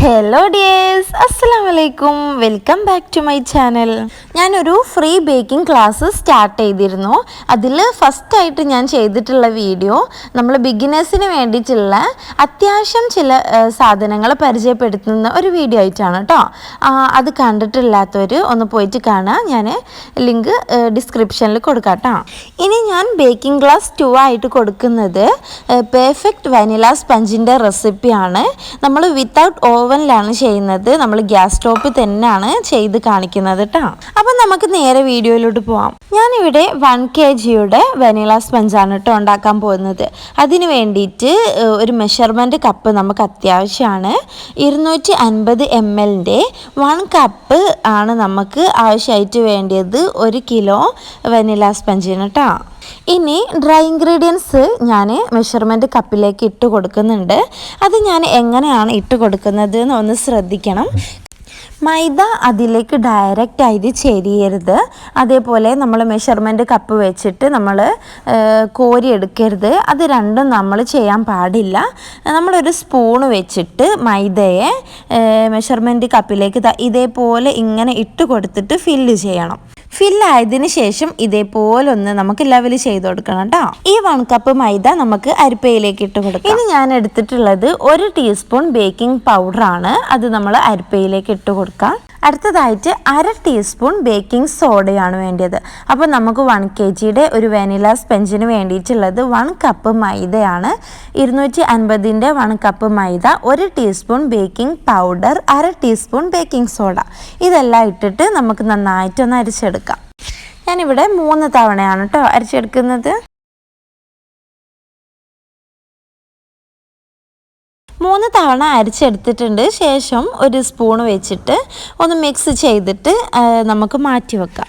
Hello dears അസ്സലാം വലൈക്കും welcome back to my channel ഞാനൊരു ഫ്രീ ബേക്കിംഗ് ക്ലാസ് സ്റ്റാർട്ട് ചെയ്തിരുന്നു. അതിൽ ഫസ്റ്റായിട്ട് ഞാൻ ചെയ്തിട്ടുള്ള വീഡിയോ നമ്മൾ ബിഗിനേഴ്സിന് വേണ്ടിയിട്ടുള്ള അത്യാവശ്യം ചില സാധനങ്ങൾ പരിചയപ്പെടുത്തുന്ന ഒരു വീഡിയോ ആയിട്ടാണ് കേട്ടോ അത് കണ്ടിട്ടില്ലാത്തവർ ഒന്ന് പോയിട്ട് കാണാം. ഞാൻ ലിങ്ക് ഡിസ്ക്രിപ്ഷനിൽ കൊടുക്കാം കേട്ടോ ഇനി ഞാൻ ബേക്കിംഗ് ക്ലാസ് ടു ആയിട്ട് കൊടുക്കുന്നത് പെർഫെക്റ്റ് വനില സ്പഞ്ചിന്റെ റെസിപ്പിയാണ് നമ്മൾ വിത്തൗട്ട് ഓവനിലാണ് ചെയ്യുന്നത്. നമ്മൾ ഗ്യാസ് സ്റ്റോപ്പിൽ തന്നെയാണ് ചെയ്ത് കാണിക്കുന്നത് കേട്ടോ അപ്പം നമുക്ക് നേരെ വീഡിയോയിലോട്ട് പോവാം. ഞാനിവിടെ വൺ കെ ജിയുടെ വനില സ്പഞ്ചാണ് കേട്ടോ ഉണ്ടാക്കാൻ പോകുന്നത്. അതിന് വേണ്ടിയിട്ട് ഒരു മെഷർമെന്റ് കപ്പ് നമുക്ക് അത്യാവശ്യമാണ് ഇരുന്നൂറ്റി അൻപത് എം എല്ലിന്റെ വൺ കപ്പ് ആണ് നമുക്ക് ആവശ്യമായിട്ട് വേണ്ടിയത് ഒരു കിലോ വനില സ്പഞ്ചിന് കേട്ടോ ഇനി ഡ്രൈ ഇൻഗ്രീഡിയൻസ് ഞാൻ മെഷർമെന്റ് കപ്പിലേക്ക് ഇട്ട് കൊടുക്കുന്നുണ്ട്. അത് ഞാൻ എങ്ങനെയാണ് ഇട്ട് കൊടുക്കുന്നത് എന്ന് ഒന്ന് ശ്രദ്ധിക്കണം. മൈദ അതിലേക്ക് ഡയറക്റ്റ് ആയിട്ട് ചെരിയരുത്. അതേപോലെ നമ്മൾ മെഷർമെന്റ് കപ്പ് വെച്ചിട്ട് നമ്മൾ കോരി എടുക്കരുത്. അത് രണ്ടും നമ്മൾ ചെയ്യാൻ പാടില്ല. നമ്മളൊരു സ്പൂൺ വെച്ചിട്ട് മൈദയെ മെഷർമെന്റ് കപ്പിലേക്ക് ഇതേപോലെ ഇങ്ങനെ ഇട്ട് കൊടുത്തിട്ട് ഫില്ല് ചെയ്യണം. ഫില്ലായതിന് ശേഷം ഇതേപോലെ ഒന്ന് നമുക്ക് ലെവൽ ചെയ്ത് കൊടുക്കണം കേട്ടോ. ഈ വൺ കപ്പ് മൈദ നമുക്ക് അരിപ്പയിലേക്ക് ഇട്ട് കൊടുക്കാം. ഇനി ഞാൻ എടുത്തിട്ടുള്ളത് ഒരു ടീസ്പൂൺ ബേക്കിംഗ് പൗഡർ ആണ്. അത് നമ്മൾ അരിപ്പയിലേക്ക് ഇട്ട് കൊടുക്കാം. അടുത്തതായിട്ട് അര ടീസ്പൂൺ ബേക്കിംഗ് സോഡയാണ് വേണ്ടത് അപ്പോൾ നമുക്ക് വൺ കെ ജിയുടെ ഒരു വെനില സ്പെഞ്ചിന് വേണ്ടിയിട്ടുള്ളത് വൺ കപ്പ് മൈദയാണ്. ഇരുന്നൂറ്റി അൻപതിന്റെ വൺ കപ്പ് മൈദ ഒരു ടീസ്പൂൺ ബേക്കിംഗ് പൗഡർ അര ടീസ്പൂൺ ബേക്കിംഗ് സോഡ ഇതെല്ലാം ഇട്ടിട്ട് നമുക്ക് നന്നായിട്ടൊന്ന് അരിച്ചെടുക്കാം. ഞാനിവിടെ മൂന്ന് തവണയാണ് കേട്ടോ അരിച്ചെടുക്കുന്നത്. മൂന്ന് തവണ അരിച്ചെടുത്തിട്ടുണ്ട്. ശേഷം ഒരു സ്പൂൺ വെച്ചിട്ട് ഒന്ന് മിക്സ് ചെയ്തിട്ട് നമുക്ക് മാറ്റി വെക്കാം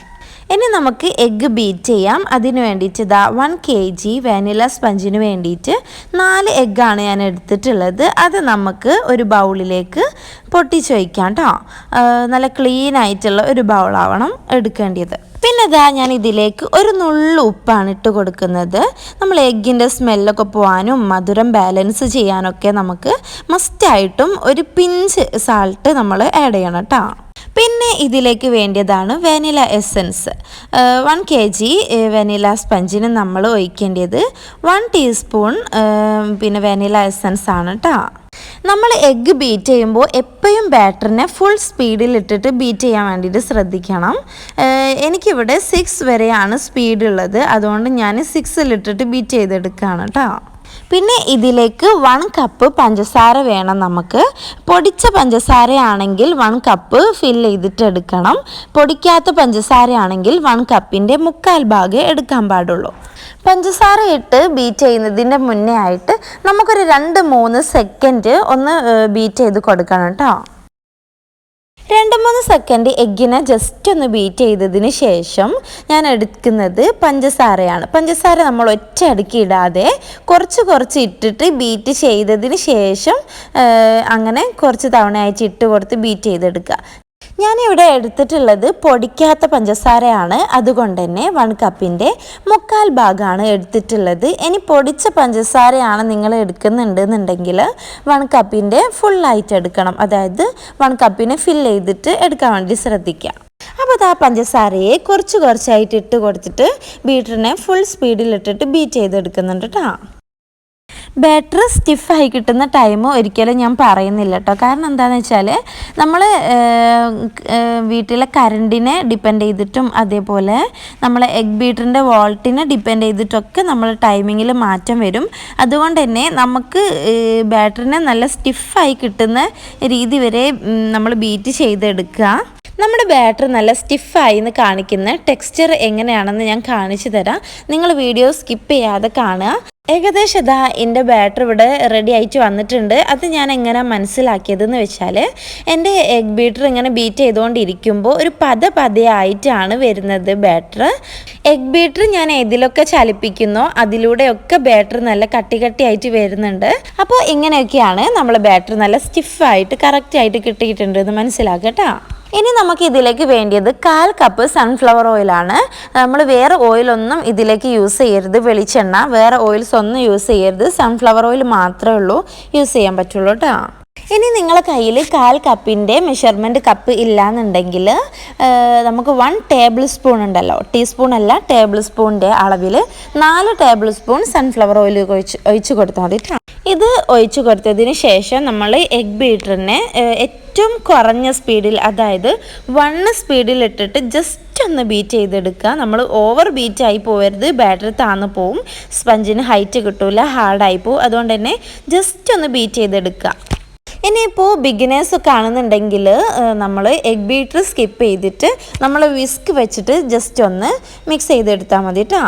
ഇനി നമുക്ക് എഗ്ഗ് ബീറ്റ് ചെയ്യാം. അതിന് വേണ്ടിയിട്ട് ഇതാ വൺ കെ ജി വാനില സ്പഞ്ചിന് വേണ്ടിയിട്ട് നാല് എഗ്ഗാണ് ഞാൻ എടുത്തിട്ടുള്ളത്. അത് നമുക്ക് ഒരു ബൗളിലേക്ക് പൊട്ടിച്ച് വയ്ക്കാം കേട്ടോ നല്ല ക്ലീൻ ആയിട്ടുള്ള ഒരു ബൗളാവണം എടുക്കേണ്ടത്. പിന്നെ ഇതാ ഞാൻ ഇതിലേക്ക് ഒരു നുള്ളു ഉപ്പാണ് ഇട്ട് കൊടുക്കുന്നത്. നമ്മൾ എഗ്ഗിന്റെ സ്മെല്ലൊക്കെ പോകാനും മധുരം ബാലൻസ് ചെയ്യാനൊക്കെ നമുക്ക് മസ്റ്റായിട്ടും ഒരു പിഞ്ച് സാൾട്ട് നമ്മൾ ആഡ് ചെയ്യണം കേട്ടോ പിന്നെ ഇതിലേക്ക് വേണ്ടിയതാണ് vanilla essence one K G vanilla സ്പഞ്ചിന് നമ്മൾ ഒഴിക്കേണ്ടത് വൺ ടീസ്പൂൺ പിന്നെ വാനില എസൻസ് ആണ് കേട്ടോ നമ്മൾ എഗ്ഗ് ബീറ്റ് ചെയ്യുമ്പോൾ എപ്പോഴും ബാറ്ററിനെ ഫുൾ സ്പീഡിൽ ഇട്ടിട്ട് ബീറ്റ് ചെയ്യാൻ വേണ്ടിയിട്ട് ശ്രദ്ധിക്കണം. എനിക്കിവിടെ സിക്സ് വരെയാണ് സ്പീഡുള്ളത് അതുകൊണ്ട് ഞാൻ സിക്സിലിട്ടിട്ട് ബീറ്റ് ചെയ്തെടുക്കുകയാണ് കേട്ടോ പിന്നെ ഇതിലേക്ക് വൺ കപ്പ് പഞ്ചസാര വേണം നമുക്ക്. പൊടിച്ച പഞ്ചസാരയാണെങ്കിൽ വൺ കപ്പ് ഫിൽ ചെയ്തിട്ട് എടുക്കണം പൊടിക്കാത്ത പഞ്ചസാരയാണെങ്കിൽ വൺ കപ്പിന്റെ മുക്കാൽ ഭാഗം എടുക്കാൻ പാടുള്ളൂ. പഞ്ചസാര ഇട്ട് ബീറ്റ് ചെയ്യുന്നതിന്റെ മുന്നേ ആയിട്ട് നമുക്കൊരു രണ്ട് മൂന്ന് സെക്കൻഡ് ഒന്ന് ബീറ്റ് ചെയ്ത് കൊടുക്കണം കേട്ടോ രണ്ട് മൂന്ന് സെക്കൻഡ് എഗ്ഗിനെ ജസ്റ്റ് ഒന്ന് ബീറ്റ് ചെയ്തതിന് ശേഷം ഞാൻ എടുക്കുന്നത് പഞ്ചസാരയാണ്. പഞ്ചസാര നമ്മൾ ഒറ്റ അടുക്കി ഇടാതെ കുറച്ച് കുറച്ച് ഇട്ടിട്ട് ബീറ്റ് ചെയ്തതിന് ശേഷം അങ്ങനെ കുറച്ച് തവണയായിട്ട് ഇട്ട് കൊടുത്ത് ബീറ്റ് ചെയ്തെടുക്കുക. ഞാനിവിടെ എടുത്തിട്ടുള്ളത് പൊടിക്കാത്ത പഞ്ചസാരയാണ്. അതുകൊണ്ട് തന്നെ വൺ കപ്പിന്റെ മുക്കാൽ ഭാഗമാണ് എടുത്തിട്ടുള്ളത്. ഇനി പൊടിച്ച പഞ്ചസാരയാണ് നിങ്ങൾ എടുക്കുന്നുണ്ടെന്നുണ്ടെങ്കിൽ വൺ കപ്പിന്റെ ഫുള്ളായിട്ട് എടുക്കണം. അതായത് വൺ കപ്പിനെ ഫിൽ ചെയ്തിട്ട് എടുക്കാൻ വേണ്ടി ശ്രദ്ധിക്കുക. അപ്പോൾ അത് ആ പഞ്ചസാരയെ കുറച്ച് കുറച്ചായിട്ട് ഇട്ട് കൊടുത്തിട്ട് ബീറ്ററിനെ ഫുൾ സ്പീഡിൽ ഇട്ടിട്ട് ബീറ്റ് ചെയ്തെടുക്കുന്നുണ്ട് കേട്ടോ ബാറ്ററി സ്റ്റിഫായി കിട്ടുന്ന ടൈം ഒരിക്കലും ഞാൻ പറയുന്നില്ല കേട്ടോ കാരണം എന്താണെന്ന് വെച്ചാൽ നമ്മൾ വീട്ടിലെ കറണ്ടിനെ ഡിപ്പെൻഡ് ചെയ്തിട്ടും അതേപോലെ നമ്മൾ എഗ് ബീറ്ററിന്റെ വോൾട്ടിനെ ഡിപ്പെൻഡ് ചെയ്തിട്ടൊക്കെ നമ്മൾ ടൈമിങ്ങിൽ മാറ്റം വരും. അതുകൊണ്ട് തന്നെ നമുക്ക് ബാറ്ററിനെ നല്ല സ്റ്റിഫായി കിട്ടുന്ന രീതി വരെ നമ്മൾ ബീറ്റ് ചെയ്തെടുക്കുക. നമ്മുടെ ബാറ്ററി നല്ല സ്റ്റിഫായി എന്ന് കാണിക്കുന്ന ടെക്സ്ചർ എങ്ങനെയാണെന്ന് ഞാൻ കാണിച്ചു തരാം. നിങ്ങൾ വീഡിയോ സ്കിപ്പ് ചെയ്യാതെ കാണുക. ഏകദേശം ഇതാ എന്റെ ബാറ്റർ ഇവിടെ റെഡി ആയിട്ട് വന്നിട്ടുണ്ട്. അത് ഞാൻ എങ്ങനെ മനസ്സിലാക്കിയതെന്ന് വെച്ചാൽ എന്റെ എഗ് ബീറ്റർ ഇങ്ങനെ ബീറ്റ് ചെയ്തുകൊണ്ടിരിക്കുമ്പോൾ ഒരു പത പതയായിട്ടാണ് വരുന്നത് ബാറ്റർ എഗ് ബീറ്റർ ഞാൻ ഏതിലൊക്കെ ചലിപ്പിക്കുന്നോ അതിലൂടെയൊക്കെ ബാറ്റർ നല്ല കട്ടി കട്ടിയായിട്ട് വരുന്നുണ്ട്. അപ്പോൾ ഇങ്ങനെയൊക്കെയാണ് നമ്മൾ ബാറ്റർ നല്ല സ്റ്റിഫായിട്ട് കറക്റ്റായിട്ട് കിട്ടിയിട്ടുണ്ട് എന്ന് മനസ്സിലാക്കട്ടോ ഇനി നമുക്ക് ഇതിലേക്ക് വേണ്ടിയത് കാൽ കപ്പ് സൺഫ്ലവർ ഓയിലാണ് നമ്മൾ വേറെ ഓയിലൊന്നും ഇതിലേക്ക് യൂസ് ചെയ്യരുത്. വെളിച്ചെണ്ണ വേറെ ഓയിൽസ് ഒന്നും യൂസ് ചെയ്യരുത്. സൺഫ്ലവർ ഓയിൽ മാത്രമേ ഉള്ളൂ യൂസ് ചെയ്യാൻ പറ്റുള്ളൂ കേട്ടോ ഇനി നിങ്ങളെ കയ്യിൽ കാൽ കപ്പിന്റെ മെഷർമെന്റ് കപ്പ് ഇല്ലാന്നുണ്ടെങ്കിൽ നമുക്ക് വൺ ടേബിൾ സ്പൂൺ ഉണ്ടല്ലോ. ടീസ്പൂൺ അല്ല ടേബിൾ സ്പൂണിന്റെ അളവിൽ നാല് ടേബിൾ സ്പൂൺ സൺഫ്ലവർ ഓയിൽ ഒഴിച്ച് ഒഴിച്ച് കൊടുത്താൽ മതി. ഇത് ഒഴിച്ചു കൊടുത്തതിന് ശേഷം നമ്മൾ എഗ് ബീറ്ററിനെ ഏറ്റവും കുറഞ്ഞ സ്പീഡിൽ അതായത് വണ്ണ് സ്പീഡിൽ ഇട്ടിട്ട് ജസ്റ്റ് ഒന്ന് ബീറ്റ് ചെയ്തെടുക്കുക. നമ്മൾ ഓവർ ബീറ്റ് ആയി പോകരുത് ബാറ്ററി താന്നു പോവും. സ്പഞ്ചിന് ഹൈറ്റ് കിട്ടൂല. ഹാർഡായി പോവും. അതുകൊണ്ട് തന്നെ ജസ്റ്റ് ഒന്ന് ബീറ്റ് ചെയ്തെടുക്കുക. ഇനിയിപ്പോൾ ബിഗിനേഴ്സ് കാണുന്നുണ്ടെങ്കിൽ നമ്മൾ എഗ് ബീറ്റർ സ്കിപ്പ് ചെയ്തിട്ട് നമ്മൾ വിസ്ക് വെച്ചിട്ട് ജസ്റ്റ് ഒന്ന് മിക്സ് ചെയ്തെടുത്താൽ മതി കേട്ടോ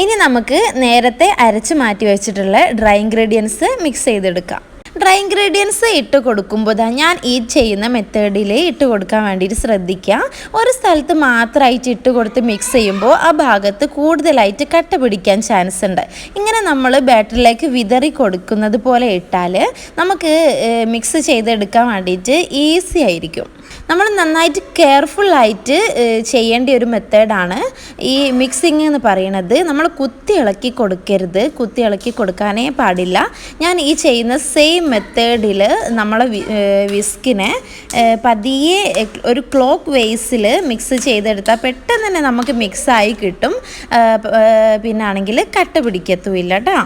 ഇനി നമുക്ക് നേരത്തെ അരച്ച് മാറ്റി വെച്ചിട്ടുള്ള ഡ്രൈ ഇൻഗ്രീഡിയൻസ് മിക്സ് ചെയ്തെടുക്കാം. ഡ്രൈ ഇൻഗ്രീഡിയൻസ് ഇട്ട് കൊടുക്കുമ്പോൾ ഞാൻ ഈ ചെയ്യുന്ന മെത്തേഡിൽ ഇട്ട് കൊടുക്കാൻ വേണ്ടിയിട്ട് ശ്രദ്ധിക്കുക. ഒരു സ്ഥലത്ത് മാത്രമായിട്ട് ഇട്ട് കൊടുത്ത് മിക്സ് ചെയ്യുമ്പോൾ ആ ഭാഗത്ത് കൂടുതലായിട്ട് കട്ട പിടിക്കാൻ ചാൻസ് ഉണ്ട്. ഇങ്ങനെ നമ്മൾ ബാറ്ററിലേക്ക് വിതറി കൊടുക്കുന്നത് പോലെ ഇട്ടാൽ നമുക്ക് മിക്സ് ചെയ്തെടുക്കാൻ വേണ്ടിയിട്ട് ഈസി ആയിരിക്കും. നമ്മൾ നന്നായിട്ട് കെയർഫുള്ളായിട്ട് ചെയ്യേണ്ട ഒരു മെത്തേഡാണ് ഈ മിക്സിങ് എന്ന് പറയുന്നത്. നമ്മൾ കുത്തി ഇളക്കി കൊടുക്കരുത്. കുത്തി ഇളക്കി കൊടുക്കാനേ പാടില്ല. ഞാൻ ഈ ചെയ്യുന്ന സെയിം മെത്തേഡിൽ നമ്മളെ വിസ്കിനെ പതിയെ ഒരു ക്ലോക്ക് വേസിൽ മിക്സ് ചെയ്തെടുത്താൽ പെട്ടെന്ന് തന്നെ നമുക്ക് മിക്സായി കിട്ടും. പിന്നാണെങ്കിൽ കട്ട പിടിക്കത്തുമില്ല കേട്ടോ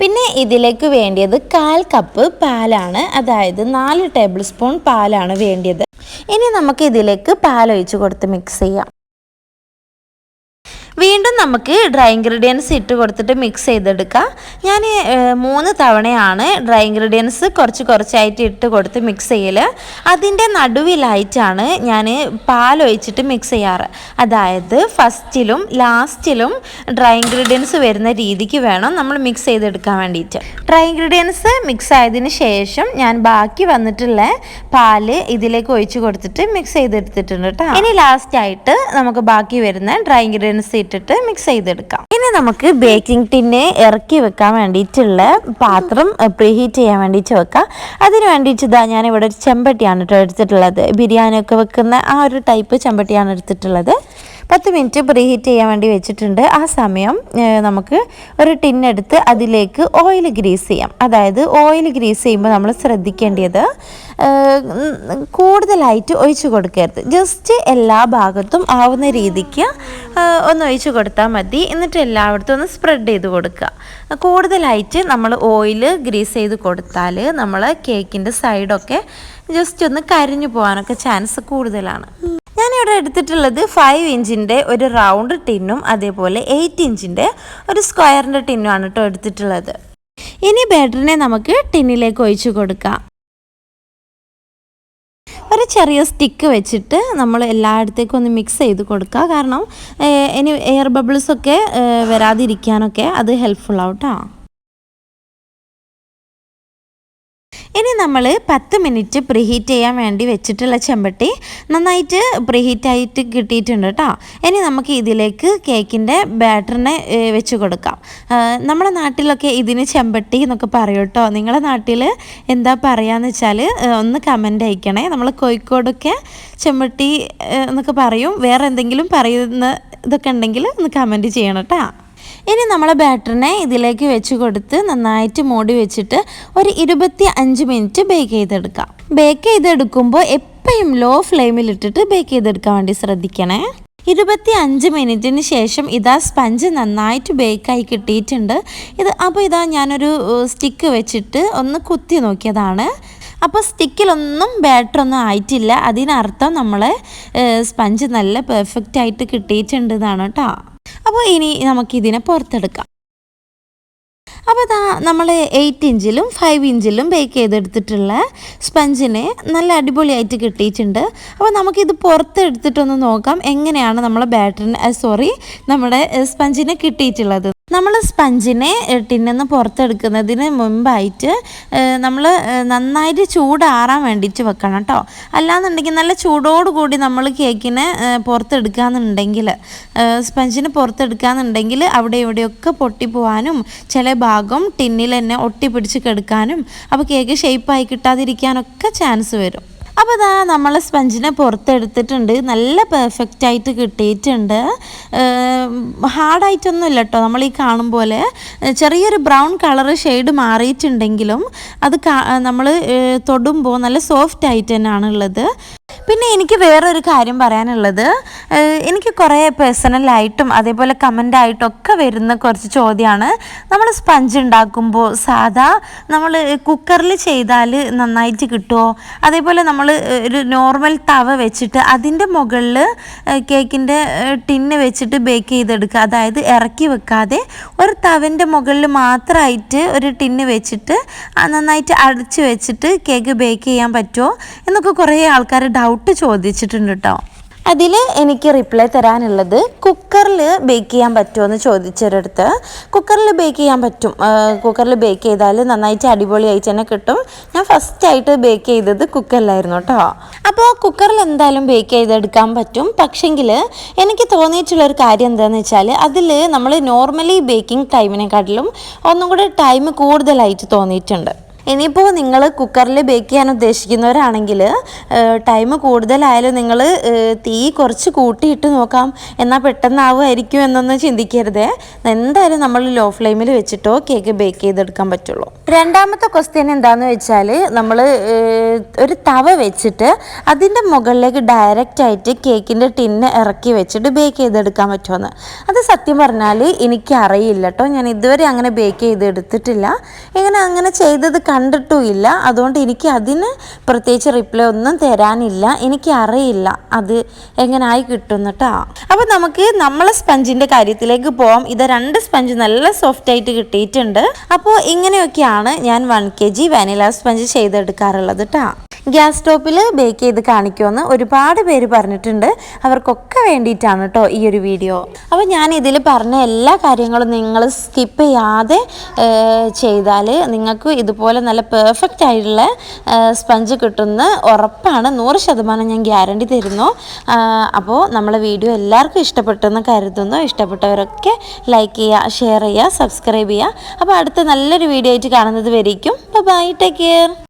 പിന്നെ ഇതിലേക്ക് വേണ്ടിയത് കാൽ കപ്പ് പാലാണ് അതായത് നാല് ടേബിൾ സ്പൂൺ പാലാണ് വേണ്ടിയത്. ഇനി നമുക്ക് ഇതിലേക്ക് പാലൊഴിച്ച് കൊടുത്ത് മിക്സ് ചെയ്യാം. വീണ്ടും നമുക്ക് ഡ്രൈ ഇൻഗ്രീഡിയൻസ് ഇട്ട് കൊടുത്തിട്ട് മിക്സ് ചെയ്തെടുക്കാം. ഞാൻ മൂന്ന് തവണയാണ് ഡ്രൈ ഇൻഗ്രീഡിയൻസ് കുറച്ച് കുറച്ചായിട്ട് ഇട്ട് കൊടുത്ത് മിക്സ് ചെയ്യൽ അതിന്റെ നടുവിലായിട്ടാണ് ഞാൻ പാലൊഴിച്ചിട്ട് മിക്സ് ചെയ്യാറ്. അതായത് ഫസ്റ്റിലും ലാസ്റ്റിലും ഡ്രൈ ഇൻഗ്രീഡിയൻസ് വരുന്ന രീതിക്ക് വേണം നമ്മൾ മിക്സ് ചെയ്തെടുക്കാൻ വേണ്ടിയിട്ട്. ഡ്രൈ ഇൻഗ്രീഡിയൻസ് മിക്സ് ആയതിന് ശേഷം ഞാൻ ബാക്കി വന്നിട്ടുള്ള പാൽ ഇതിലേക്ക് ഒഴിച്ച് കൊടുത്തിട്ട് മിക്സ് ചെയ്തെടുത്തിട്ടുണ്ട് കേട്ടോ ഇനി ലാസ്റ്റായിട്ട് നമുക്ക് ബാക്കി വരുന്ന ഡ്രൈ ഇൻഗ്രീഡിയൻസ് ഇട്ടിട്ട് മിക്സ് ചെയ്തെടുക്കാം. ഇനി നമുക്ക് ബേക്കിംഗ് ടിന്നെ ഇറക്കി വെക്കാൻ വേണ്ടിയിട്ടുള്ള പാത്രം പ്രീഹീറ്റ് ചെയ്യാൻ വേണ്ടിയിട്ട് വെക്കാം. അതിന് വേണ്ടിയിട്ട് ഇതാ ഞാൻ ഇവിടെ ഒരു ചെമ്പട്ടിയാണ് കേട്ടോ എടുത്തിട്ടുള്ളത്. ബിരിയാണി ഒക്കെ വെക്കുന്ന ആ ഒരു ടൈപ്പ് ചെമ്പട്ടിയാണ് എടുത്തിട്ടുള്ളത്. പത്ത് മിനിറ്റ് പ്രീഹീറ്റ് ചെയ്യാൻ വേണ്ടി വെച്ചിട്ടുണ്ട്. ആ സമയം നമുക്ക് ഒരു ടിന്നെടുത്ത് അതിലേക്ക് ഓയിൽ ഗ്രീസ് ചെയ്യാം. അതായത് ഓയിൽ ഗ്രീസ് ചെയ്യുമ്പോൾ നമ്മൾ ശ്രദ്ധിക്കേണ്ടത് കൂടുതലായിട്ട് ഒഴിച്ചു കൊടുക്കരുത്. ജസ്റ്റ് എല്ലാ ഭാഗത്തും ആവുന്ന രീതിക്ക് ഒന്ന് ഒഴിച്ചു കൊടുത്താൽ മതി. എന്നിട്ട് എല്ലായിടത്തും ഒന്ന് സ്പ്രെഡ് ചെയ്ത് കൊടുക്കുക. കൂടുതലായിട്ട് നമ്മൾ ഓയിൽ ഗ്രീസ് ചെയ്ത് കൊടുത്താൽ നമ്മൾ കേക്കിന്റെ സൈഡൊക്കെ ജസ്റ്റ് ഒന്ന് കരിഞ്ഞു പോകാനൊക്കെ ചാൻസ് കൂടുതലാണ്. ഞാനിവിടെ എടുത്തിട്ടുള്ളത് ഫൈവ് ഇഞ്ചിന്റെ ഒരു റൗണ്ട് ടിന്നും അതേപോലെ എയ്റ്റ് ഇഞ്ചിന്റെ ഒരു സ്ക്വയറിന്റെ ടിന്നുമാണ് കേട്ടോ എടുത്തിട്ടുള്ളത്. ഇനി ബാറ്ററിനെ നമുക്ക് ടിന്നിലേക്ക് ഒഴിച്ചു കൊടുക്കാം. ഒരു ചെറിയ സ്റ്റിക്ക് വെച്ചിട്ട് നമ്മൾ എല്ലായിടത്തേക്കും ഒന്ന് മിക്സ് ചെയ്ത് കൊടുക്കുക. കാരണം ഇനി എയർ ബബിൾസൊക്കെ വരാതിരിക്കാനൊക്കെ അത് ഹെൽപ്ഫുൾ ആവട്ടോ ഇനി നമ്മൾ പത്ത് മിനിറ്റ് പ്രീഹീറ്റ് ചെയ്യാൻ വേണ്ടി വെച്ചിട്ടുള്ള ചെമ്പട്ടി നന്നായിട്ട് പ്രീഹീറ്റ് ആയിട്ട് കിട്ടിയിട്ടുണ്ട് കേട്ടോ. ഇനി നമുക്ക് ഇതിലേക്ക് കേക്കിന്റെ ബാറ്ററിനെ വെച്ച് കൊടുക്കാം. നമ്മുടെ നാട്ടിലൊക്കെ ഇതിന് ചെമ്പട്ടി എന്നൊക്കെ പറയും കേട്ടോ. നിങ്ങളുടെ നാട്ടിൽ എന്താ പറയുകയെന്ന് വെച്ചാൽ ഒന്ന് കമന്റ് അയക്കണേ. നമ്മൾ കോഴിക്കോടൊക്കെ ചെമ്പട്ടി എന്നൊക്കെ പറയും. വേറെ എന്തെങ്കിലും പറയുന്ന ഇതൊക്കെ ഉണ്ടെങ്കിൽ ഒന്ന് കമന്റ് ചെയ്യണം കേട്ടോ. ഇനി നമ്മൾ ബാറ്ററിനെ ഇതിലേക്ക് വെച്ച് കൊടുത്ത് നന്നായിട്ട് മൂടി വെച്ചിട്ട് ഒരു ഇരുപത്തി അഞ്ച് മിനിറ്റ് ബേക്ക് ചെയ്തെടുക്കാം. ബേക്ക് ചെയ്തെടുക്കുമ്പോൾ എപ്പോഴും ലോ ഫ്ലെയിമിലിട്ടിട്ട് ബേക്ക് ചെയ്തെടുക്കാൻ വേണ്ടി ശ്രദ്ധിക്കണേ. ഇരുപത്തി അഞ്ച് മിനിറ്റിന് ശേഷം ഇതാ സ്പഞ്ച് നന്നായിട്ട് ബേക്കായി കിട്ടിയിട്ടുണ്ട്. ഇത് അപ്പോൾ ഇതാ ഞാനൊരു സ്റ്റിക്ക് വെച്ചിട്ട് ഒന്ന് കുത്തി നോക്കിയതാണ്. അപ്പോൾ സ്റ്റിക്കിലൊന്നും ബാറ്റർ ഒന്നും ആയിട്ടില്ല. അതിനർത്ഥം നമ്മൾ സ്പഞ്ച് നല്ല പെർഫെക്റ്റ് ആയിട്ട് കിട്ടിയിട്ടുണ്ട് എന്നാണ് കേട്ടോ. അപ്പോൾ ഇനി നമുക്കിതിനെ പുറത്തെടുക്കാം. അപ്പോൾ ഇതാ നമ്മൾ എയ്റ്റ് ഇഞ്ചിലും ഫൈവ് ഇഞ്ചിലും ബേക്ക് ചെയ്തെടുത്തിട്ടുള്ള സ്പഞ്ചിനെ നല്ല അടിപൊളിയായിട്ട് കിട്ടിയിട്ടുണ്ട്. അപ്പോൾ നമുക്കിത് പുറത്തെടുത്തിട്ടൊന്ന് നോക്കാം എങ്ങനെയാണ് നമ്മളെ ബാറ്ററിന് സോറി നമ്മുടെ സ്പഞ്ചിനെ കിട്ടിയിട്ടുള്ളത്. നമ്മൾ സ്പഞ്ചിനെ ടിന്നിന്ന് പുറത്തെടുക്കുന്നതിന് മുമ്പായിട്ട് നമ്മൾ നന്നായിട്ട് ചൂടാറാൻ വേണ്ടിയിട്ട് വെക്കണം കേട്ടോ അല്ലാന്നുണ്ടെങ്കിൽ നല്ല ചൂടോടുകൂടി നമ്മൾ കേക്കിനെ പുറത്തെടുക്കാന്നുണ്ടെങ്കിൽ സ്പഞ്ചിന് പുറത്തെടുക്കാന്നുണ്ടെങ്കിൽ അവിടെ ഇവിടെയൊക്കെ പൊട്ടിപ്പോവാനും ചില ഭാഗം ടിന്നിൽ തന്നെ ഒട്ടിപ്പിടിച്ച് കെടുക്കാനും അപ്പോൾ കേക്ക് ഷേപ്പായി കിട്ടാതിരിക്കാനൊക്കെ ചാൻസ് വരും. അപ്പോൾ ഇതാ നമ്മൾ സ്പഞ്ചിനെ പുറത്തെടുത്തിട്ടുണ്ട്. നല്ല പെർഫെക്റ്റ് ആയിട്ട് കിട്ടിയിട്ടുണ്ട്. ഹാർഡായിട്ടൊന്നും ഇല്ല കേട്ടോ നമ്മൾ ഈ കാണും പോലെ. ചെറിയൊരു ബ്രൗൺ കളർ ഷെയ്ഡ് മാറിയിട്ടുണ്ടെങ്കിലും അത് നമ്മൾ തൊടുമ്പോൾ നല്ല സോഫ്റ്റ് ആയിട്ട് തന്നെയാണ് ഉള്ളത്. പിന്നെ എനിക്ക് വേറൊരു കാര്യം പറയാനുള്ളത്. എനിക്ക് കുറേ പേഴ്സണലായിട്ടും അതേപോലെ കമന്റായിട്ടും ഒക്കെ വരുന്ന കുറച്ച് ചോദ്യമാണ് നമ്മൾ സ്പഞ്ച് ഉണ്ടാക്കുമ്പോൾ സാധാ നമ്മൾ കുക്കറിൽ ചെയ്താൽ നന്നായിട്ട് കിട്ടുമോ അതേപോലെ നമ്മൾ ഒരു നോർമൽ തവ വെച്ചിട്ട് അതിന്റെ മുകളിൽ കേക്കിന്റെ ടിന്ന് വെച്ചിട്ട് ബേക്ക് ചെയ്തെടുക്കുക അതായത് ഇറക്കി വെക്കാതെ ഒരു തവന്റെ മുകളിൽ മാത്രമായിട്ട് ഒരു ടിന്ന് വെച്ചിട്ട് നന്നായിട്ട് അടച്ച് വെച്ചിട്ട് കേക്ക് ബേക്ക് ചെയ്യാൻ പറ്റുമോ എന്നൊക്കെ കുറേ ആൾക്കാർ ഡൗട്ട് ചോദിച്ചിട്ടുണ്ട് കേട്ടോ അതിൽ എനിക്ക് റിപ്ലൈ തരാനുള്ളത് കുക്കറിൽ ബേക്ക് ചെയ്യാൻ പറ്റുമോ എന്ന് ചോദിച്ചൊരിടത്ത്. കുക്കറിൽ ബേക്ക് ചെയ്യാൻ പറ്റും. കുക്കറിൽ ബേക്ക് ചെയ്താൽ നന്നായിട്ട് അടിപൊളിയായിട്ട് തന്നെ കിട്ടും. ഞാൻ ഫസ്റ്റായിട്ട് ബേക്ക് ചെയ്തത് കുക്കറിലായിരുന്നു കേട്ടോ അപ്പോൾ കുക്കറിൽ എന്തായാലും ബേക്ക് ചെയ്തെടുക്കാൻ പറ്റും. പക്ഷെങ്കിൽ എനിക്ക് തോന്നിയിട്ടുള്ളൊരു കാര്യം എന്താണെന്ന് വെച്ചാൽ അതിൽ നമ്മൾ നോർമലി ബേക്കിംഗ് ടൈമിനെക്കാട്ടിലും ഒന്നും കൂടെ ടൈം കൂടുതലായിട്ട് തോന്നിയിട്ടുണ്ട്. ഇനിയിപ്പോൾ നിങ്ങൾ കുക്കറിൽ ബേക്ക് ചെയ്യാൻ ഉദ്ദേശിക്കുന്നവരാണെങ്കിൽ ടൈം കൂടുതലായാലും നിങ്ങൾ തീ കുറച്ച് കൂട്ടിയിട്ട് നോക്കാം. എന്നാൽ പെട്ടെന്നാവുമായിരിക്കും എന്നൊന്നും ചിന്തിക്കരുത്. എന്തായാലും നമ്മൾ ലോ ഫ്ലെയിമിൽ വെച്ചിട്ടോ കേക്ക് ബേക്ക് ചെയ്തെടുക്കാൻ പറ്റുള്ളൂ. രണ്ടാമത്തെ ക്വസ്റ്റ്യൻ എന്താണെന്ന് വെച്ചാൽ നമ്മൾ ഒരു തവ വെച്ചിട്ട് അതിന്റെ മുകളിലേക്ക് ഡയറക്റ്റ് ആയിട്ട് കേക്കിന്റെ ടിന്ന് ഇറക്കി വെച്ചിട്ട് ബേക്ക് ചെയ്തെടുക്കാൻ പറ്റുമെന്ന് അത് സത്യം പറഞ്ഞാൽ എനിക്കറിയില്ല കേട്ടോ ഞാൻ ഇതുവരെ അങ്ങനെ ബേക്ക് ചെയ്തെടുത്തിട്ടില്ല. ഇങ്ങനെ അങ്ങനെ ചെയ്തത് കണ്ടിട്ടുമില്ല. അതുകൊണ്ട് എനിക്ക് അതിന് പ്രത്യേകിച്ച് റിപ്ലൈ ഒന്നും തരാനില്ല. എനിക്ക് അറിയില്ല അത് എങ്ങനായി കിട്ടും കേട്ടോ അപ്പോൾ നമുക്ക് നമ്മളെ സ്പഞ്ചിന്റെ കാര്യത്തിലേക്ക് പോവാം. ഇത് രണ്ട് സ്പഞ്ച് നല്ല സോഫ്റ്റ് ആയിട്ട് കിട്ടിയിട്ടുണ്ട്. അപ്പോൾ ഇങ്ങനെയൊക്കെയാണ് ഞാൻ one K G vanilla sponge ചെയ്തെടുക്കാറുള്ളത് കേട്ടോ ഗ്യാസ് സ്റ്റോപ്പിൽ ബേക്ക് ചെയ്ത് കാണിക്കുമെന്ന് ഒരുപാട് പേര് പറഞ്ഞിട്ടുണ്ട്. അവർക്കൊക്കെ വേണ്ടിയിട്ടാണ് കേട്ടോ ഈ ഒരു വീഡിയോ. അപ്പോൾ ഞാൻ ഇതിൽ പറഞ്ഞ എല്ലാ കാര്യങ്ങളും നിങ്ങൾ സ്കിപ്പ് ചെയ്യാതെ ചെയ്താൽ നിങ്ങൾക്ക് ഇതുപോലെ നല്ല പെർഫെക്റ്റ് ആയിട്ടുള്ള സ്പഞ്ച് കിട്ടുന്ന ഉറപ്പാണ്. നൂറ് ശതമാനം ഞാൻ ഗ്യാരണ്ടി തരുന്നു. അപ്പോൾ നമ്മളെ വീഡിയോ എല്ലാവർക്കും ഇഷ്ടപ്പെട്ടെന്ന് കരുതുന്നു. ഇഷ്ടപ്പെട്ടവരൊക്കെ ലൈക്ക് ചെയ്യുക ഷെയർ ചെയ്യുക സബ്സ്ക്രൈബ് ചെയ്യുക. അപ്പോൾ അടുത്ത നല്ലൊരു വീഡിയോ ആയിട്ട് കാണുന്നത് വരയ്ക്കും ബൈ ടേക്ക് കെയർ